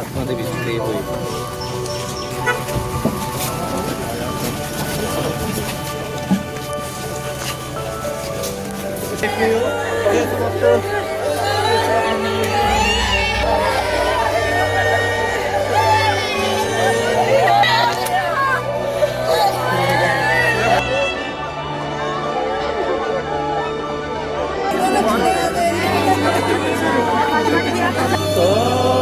atma da bir sprey koyayım. Çekiyor. Evet, bakalım. Oh!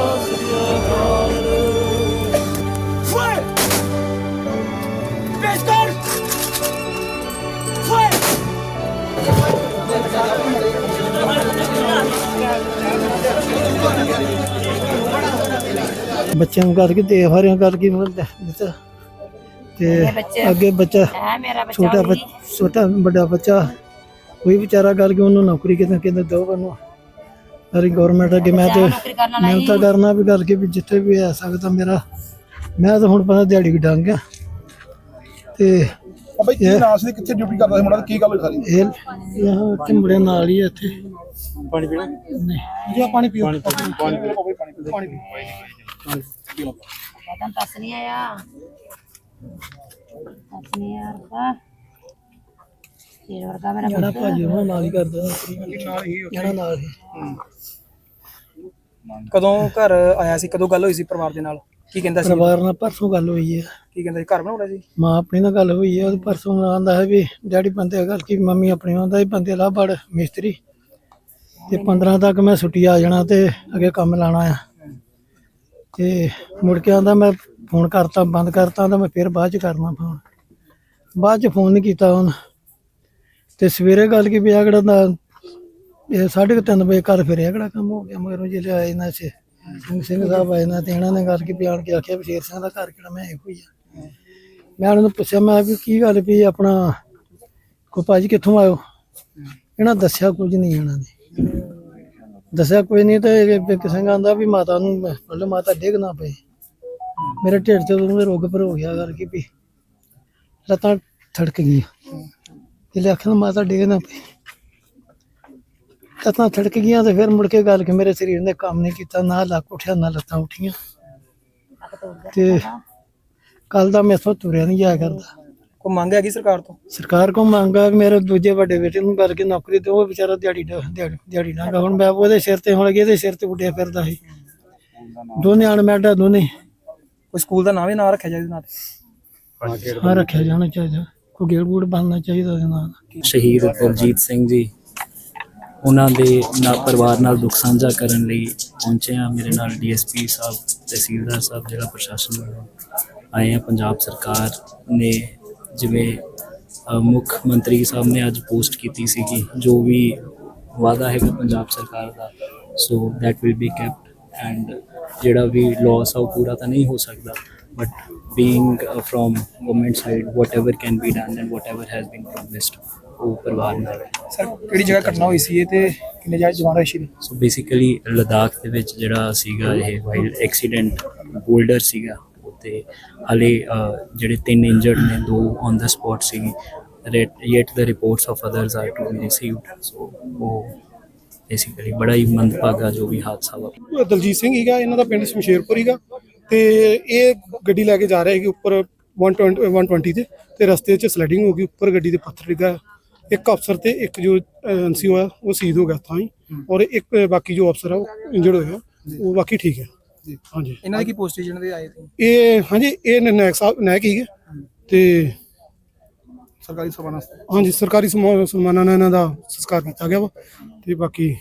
ਬੱਚਿਆਂ ਨੂੰ ਕਰਕੇ ਤੇ ਹਰਿਆਂ ਕਰਕੇ ਦਿੱਤਾ। ਤੇ ਅੱਗੇ ਬੱਚਾ ਛੋਟਾ ਛੋਟਾ ਵੱਡਾ ਬੱਚਾ ਕੋਈ ਵਿਚਾਰਾ ਕਰਕੇ ਉਹਨੂੰ ਨੌਕਰੀ ਕਿਤੇ ਕਿਤੇ ਦੋ ਬਨੋ ਅਰੇ ਗਵਰਨਮੈਂਟ ਅੱਗੇ ਮੈਂ ਤੇ ਮੈਂ ਤਾਂ ਕਰਨਾ ਵੀ ਕਰਕੇ ਵੀ ਜਿੱਥੇ ਵੀ ਆ ਸਕਦਾ ਮੇਰਾ। ਮੈਂ ਤਾਂ ਹੁਣ ਪਤਾ ਦਿਹਾੜੀ ਵੀ ਡੰਗ ਗਿਆ ਤੇ ਬਾਬਾ ਜੀ ਕੀ ਨਾਂ ਸੀ ਕਿੱਥੇ ਡਿਊਟੀ ਕਰਦਾ ਸੀ ਮੁੰਡਾ ਤੇ ਕੀ ਗੱਲ ਹੋਈ ਸਾਰੀ? ਇਹ ਇਹ ਚੰਬੜੇ ਨਾਲ ਹੀ ਆ ਇੱਥੇ। ਪਾਣੀ ਪੀਣਾ? ਨਹੀਂ। ਜੀ ਪਾਣੀ ਪੀਓ। ਪਾਣੀ ਪੀਓ ਪਾਣੀ ਪੀਓ। ਪਾਣੀ ਪੀਓ ਪਾਣੀ ਪੀਓ। ਪਤਾ ਦੱਸ ਨਹੀਂ ਆਇਆ। ਦੱਸ ਨਹੀਂ ਆਇਆ ਰੁਕਾ ਤੇਰੇ ਵਰਗਾ ਮੇਰਾ ਜਿਹੜਾ ਭਾਜੀ ਉਹਨਾਂ ਨਾਲ ਹੀ ਕਰਦਾ। ਨਾਲ ਹੀ ਜਿਹੜਾ ਨਾਲ ਹੀ। ਕਦੋਂ ਘਰ ਆਇਆ ਸੀ? ਕਦੋਂ ਗੱਲ ਹੋਈ ਸੀ ਪਰਿਵਾਰ ਦੇ ਨਾਲ? ਕੀ ਕਹਿੰਦਾ ਸੀ? ਪਰਿਵਾਰ ਨਾਲ ਪਰਸੋਂ ਗੱਲ ਹੋਈ ਹੈ ਕੀ ਕਹਿੰਦਾ ਸੀ? ਘਰ ਬਣਾਉਣਾ ਸੀ? ਮਾਂ ਆਪਣੀ ਨਾਲ ਗੱਲ ਹੋਈ ਹੈ ਉਹ ਪਰਸੋਂ ਆਂਦਾ ਹੈ ਵੀ ਡੈਡੀ ਬੰਦੇ ਗੱਲ ਕੀ ਮੰਮੀ ਆਪਣੀ ਆਂਦਾ ਹੀ ਬੰਦੇ ਲਾ ਬੜ ਮਿਸਤਰੀ। ਤੇ 15 ਤੱਕ ਮੈਂ ਛੁੱਟੀ ਆ ਜਾਣਾ ਤੇ ਅੱਗੇ ਕੰਮ ਲਾਣਾ ਆ। ਤੇ ਮੁੜ ਕੇ ਆਂਦਾ ਮੈਂ ਫੋਨ ਕਰਤਾ ਬੰਦ ਕਰਤਾ ਤਾਂ ਮੈਂ ਫਿਰ ਬਾਅਦ ਚ ਕਰਨਾ ਫੋਨ। ਬਾਅਦ ਚ ਫੋਨ ਨਹੀਂ ਕੀਤਾ ਉਹਨ। ਤੇ ਸਵੇਰੇ ਗੱਲ ਕੀ ਪਿਆ ਕਿਹੜਾ ਦਾ ਇਹ ਸਾਢੇ ਕੁ ਤਿੰਨ ਵਜੇ ਘਰ ਫਿਰਿਆ ਕਿਹੜਾ ਕੰਮ ਹੋ ਗਿਆ ਮਗਰੋਂ ਜਿਹੜੇ ਆਏ ਨਾ। ਚ ਸਿੰਘ ਸਿੰਘ ਸਾਹਿਬ ਆਏ ਨਾ ਤੇ ਇਹਨਾਂ ਨੇ ਗੱਲ ਬਿਆਨ ਕੇ ਆਖਿਆ ਵੀ ਸ਼ੇਰ ਸਿੰਘ ਦਾ ਘਰ ਕਿਹੜਾ, ਮੈਂ ਇਹੋ ਹੀ ਆ। ਮੈਂ ਉਹਨਾਂ ਨੂੰ ਪੁੱਛਿਆ, ਮੈਂ ਵੀ ਕੀ ਗੱਲ ਵੀ ਆਪਣਾ ਕੋ ਭਾਜੀ ਕਿੱਥੋਂ ਆਇਓ? ਇਹਨਾਂ ਦੱਸਿਆ ਕੁਝ ਨਹੀਂ ਇਹਨਾਂ ਨੇ। ਦੱਸਿਆ ਕੋਈ ਨਹੀਂ ਤੇ ਇਹ ਕਿਸੇ ਆਂਦਾ ਵੀ ਮਾਤਾ ਨੂੰ ਮਤਲਬ ਮਾਤਾ ਡਿੱਗ ਨਾ ਪਏ। ਮੇਰੇ ਢਿੱਡ ਤੇ ਉਹਨੂੰ ਰੋਗ ਪਰ ਹੋ ਗਿਆ ਕਰਕੇ ਵੀ ਲੱਤਾਂ ਥੜਕ ਗਈ ਇਹ ਆਖਿਆ ਮਾਤਾ ਡਿੱਗ ਨਾ ਪਈ ਲੱਤਾਂ ਥੜਕ ਗਈਆਂ ਤੇ ਫਿਰ ਮੁੜ ਕੇ ਗੱਲ ਕਿ ਮੇਰੇ ਸਰੀਰ ਨੇ ਕੰਮ ਨਹੀਂ ਕੀਤਾ ਨਾ ਲੱਕ ਉੱਠਿਆ ਨਾ ਲੱਤਾਂ ਉੱਠੀਆਂ। ਤੇ ਕੱਲ ਦਾ ਮੈਥੋਂ ਤੁਰਿਆ ਨਹੀਂ ਜਾਇਆ ਕਰਦਾ। ਕੋਈ ਮੰਗ ਹੈਗੀ ਸਰਕਾਰ ਤੋਂ? ਸਰਕਾਰ ਕੋ ਮੰਗਾ ਕਿ ਮੇਰੇ ਦੂਜੇ ਵੱਡੇ ਬੇਟੇ ਨੂੰ ਕਰਕੇ ਨੌਕਰੀ ਤੇ ਉਹ ਵਿਚਾਰਾ ਦਿਹਾੜੀ ਦਿਹਾੜੀ ਦਿਹਾੜੀ ਨਾਗਾ ਹੁਣ ਮੈਂ ਉਹਦੇ ਸਿਰ ਤੇ ਹੁਣ ਇਹਦੇ ਸਿਰ ਤੇ ਉੱਡਿਆ ਫਿਰਦਾ ਸੀ। ਦੋਨੇ ਅਣਮੈਡਾ ਦੋਨੇ। ਕੋਈ ਸਕੂਲ ਦਾ ਨਾਮ ਹੀ ਨਾ ਰੱਖਿਆ ਜਾਏ ਉਹਦੇ ਨਾਲ? ਹਾਂ ਰੱਖਿਆ ਜਾਣਾ ਚਾਹੀਦਾ। ਕੋਈ ਗੇੜ ਗੂੜ ਬਣਨਾ ਚਾਹੀਦਾ ਉਹਦੇ ਨਾਲ। ਸ਼ਹੀਦ ਬਲਜੀਤ ਸਿੰਘ ਜੀ। ਉਹਨਾਂ ਦੇ ਨਾਲ ਪਰਿਵਾਰ ਨਾਲ ਦੁੱਖ ਸਾਂਝਾ ਕਰਨ ਲਈ ਪਹੁੰਚੇ ਆ ਮੇਰੇ ਨਾਲ ਡੀਐਸਪੀ ਸਾਹਿਬ, ਤਹਿਸੀਲਦਾਰ ਸਾਹਿਬ ਜਿਹੜਾ ਪ੍ਰਸ਼ਾਸਨ ਵੱਲੋਂ ਆਏ ਆ ਪੰਜਾਬ ਸਰਕਾਰ ਨੇ ਜਿਵੇਂ ਮੁੱਖ ਮੰਤਰੀ ਸਾਹਿਬ ਨੇ ਅੱਜ ਪੋਸਟ ਕੀਤੀ ਸੀਗੀ, ਜੋ ਵੀ ਵਾਅਦਾ ਹੈਗਾ ਪੰਜਾਬ ਸਰਕਾਰ ਦਾ, so that will be kept and ਜਿਹੜਾ ਵੀ ਲਾਸ ਆ ਉਹ ਪੂਰਾ ਤਾਂ ਨਹੀਂ ਹੋ ਸਕਦਾ but being from government side whatever can be done and whatever has been promised ਉਹ ਪਰਿਵਾਰ ਨਾਲ ਹੈ ਸਰ ਕਿਹੜੀ ਜਗ੍ਹਾ ਘਟਨਾ ਹੋਈ ਸੀ ਇਹ ਤੇ ਕਿੰਨੇ ਜਾਇ ਜਵਾਨ ਹੋਏ ਸੀ? ਸੋ ਬੇਸਿਕਲੀ ਲਦਾਖ ਦੇ ਵਿੱਚ ਜਿਹੜਾ ਸੀਗਾ ਇਹ ਵਾਈਲਡ ਐਕਸੀਡੈਂਟ ਬੋਲਡਰ ਸੀਗਾ ਤੇ ਹਲੇ ਜਿਹੜੇ ਤਿੰਨ ਇੰਜਰਡ ਨੇ ਦੋ ਔਨ ਦਾ ਸਪੌਟ ਸੀਗੀ। Yet the reports of others are to be received. So ਉਹ ਬੇਸਿਕਲੀ ਬੜਾ ਹੀ ਮੰਦਭਾਗਾ ਜੋ ਵੀ ਹਾਦਸਾ ਵਾ। ਦਲਜੀਤ ਸਿੰਘ ਹੀਗਾ ਇਹਨਾਂ ਦਾ ਪਿੰਡ ਸ਼ਮਸ਼ੇਰਪੁਰ ਹੀਗਾ। ਤੇ ਇਹ ਗੱਡੀ ਲੈ ਕੇ ਜਾ ਰਹੇ ਸੀਗੇ ਉੱਪਰ 120 120 ਤੇ ਤੇ ਰਸਤੇ 'ਚ ਸਲਾਈਡਿੰਗ ਹੋ ਗਈ ਉੱਪਰ ਗੱਡੀ ਦੇ ਪੱਥਰ ਡਿੱਗਾ ਇੱਕ ਅਫਸਰ ਤੇ ਇੱਕ ਜੋ ਐਨਸੀ ਹੋਇਆ ਉਹ ਸ਼ਹੀਦ ਹੋ ਗਿਆ ਤਾਂ ਹੀ। ਔਰ ਇੱਕ ਬਾਕੀ ਜੋ ਅਫਸਰ ਆ ਉਹ ਇੰਜਰਡ ਹੋਇਆ। ਉਹ ਬਾਕੀ ਠੀਕ ਹੈ। ਹਾਂਜੀ। ਇਹਨਾਂ ਦੀ ਕੀ ਪੋਸਟ ਜਿਹਨਾਂ ਦੇ ਆਏ ਸੀ? ਇਹ ਹਾਂਜੀ ਇਹ ਨਾਇਕ ਸਾਹਿਬ ਨਾਇਕ ਹੀਗੇ ਤੇ ਸਰਕਾਰੀ ਸਨਮਾਨਾਂ ਹਾਂਜੀ ਸਰਕਾਰੀ ਸਨਮਾ- ਸਨਮਾਨਾਂ ਨਾਲ ਇਹਨਾਂ ਦਾ ਸੰਸਕਾਰ ਕੀਤਾ ਗਿਆ ਵਾ। ਤੇ ਬਾਕੀ